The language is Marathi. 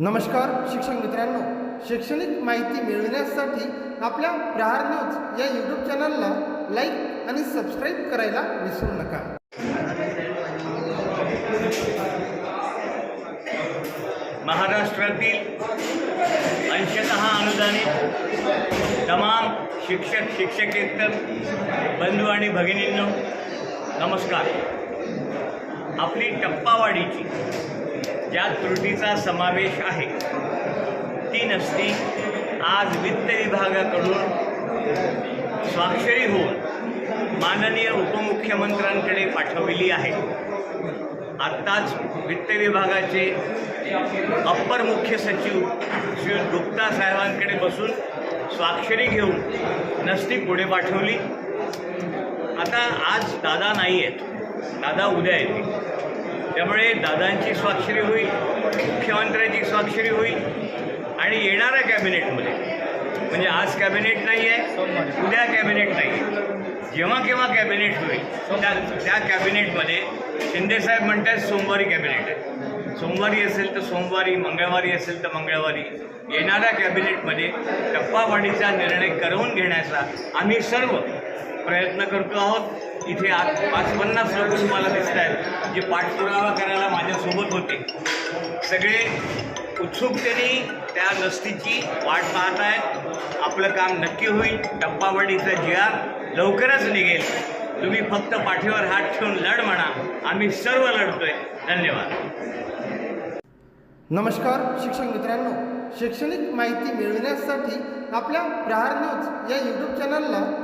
नमस्कार शिक्षक मित्रांनो. शैक्षणिक माहिती मिळविण्यासाठी आपल्या प्रहार न्यूज या यूट्यूब चॅनलला लाईक आणि सबस्क्राईब करायला विसरू नका. महाराष्ट्रातील अंशत अनुदानित तमाम शिक्षक शिक्षकेतर बंधू आणि भगिनींनो नमस्कार. आपली टप्पावाडीची ज्या त्रुटीचा समावेश आहे ती नसती. आज वित्त विभागाकडून स्वाक्षरी होऊन माननीय उपमुख्यमंत्र्यांकडे पाठवलेली आहे. आत्ताच वित्त विभागाचे अप्पर मुख्य सचिव श्री गुप्ता साहेबांकडे बसून स्वाक्षरी घेऊन नसती पुढे पाठवली. आता आज दादा नाही आहेत दादा उद्या येतील. त्यामुळे दादांची स्वाक्षरी होईल मुख्यमंत्र्यांची स्वाक्षरी होईल आणि येणाऱ्या कॅबिनेटमध्ये. म्हणजे आज कॅबिनेट नाही आहे उद्या कॅबिनेट नाही आहे जेव्हा केव्हा कॅबिनेट होईल त्या त्या कॅबिनेटमध्ये शिंदेसाहेब म्हणतात सोमवारी कॅबिनेट आहे. सोमवारी असेल तर सोमवारी मंगळवारी असेल तर मंगळवारी. येणाऱ्या कॅबिनेटमध्ये टप्पावाढीचा निर्णय करवून घेण्याचा आम्ही सर्व प्रयत्न करतो आहोत. इथे आज पाच पन्नास लोक तुम्हाला दिसत आहेत जे पाठपुरावा करायला माझ्यासोबत होते. सगळे उत्सुकतेने त्या नस्तीची वाट पाहत आहेत आपलं काम नक्की होईल. टप्पावाढीचा जिहार लवकरच निघेल. तुम्ही फक्त पाठीवर हात ठेवून लढ म्हणा. आम्ही सर्व लढतोय. धन्यवाद. नमस्कार शिक्षक मित्रांनो. शैक्षणिक माहिती मिळविण्यासाठी आपल्या प्रहार न्यूज या यूट्यूब चॅनलला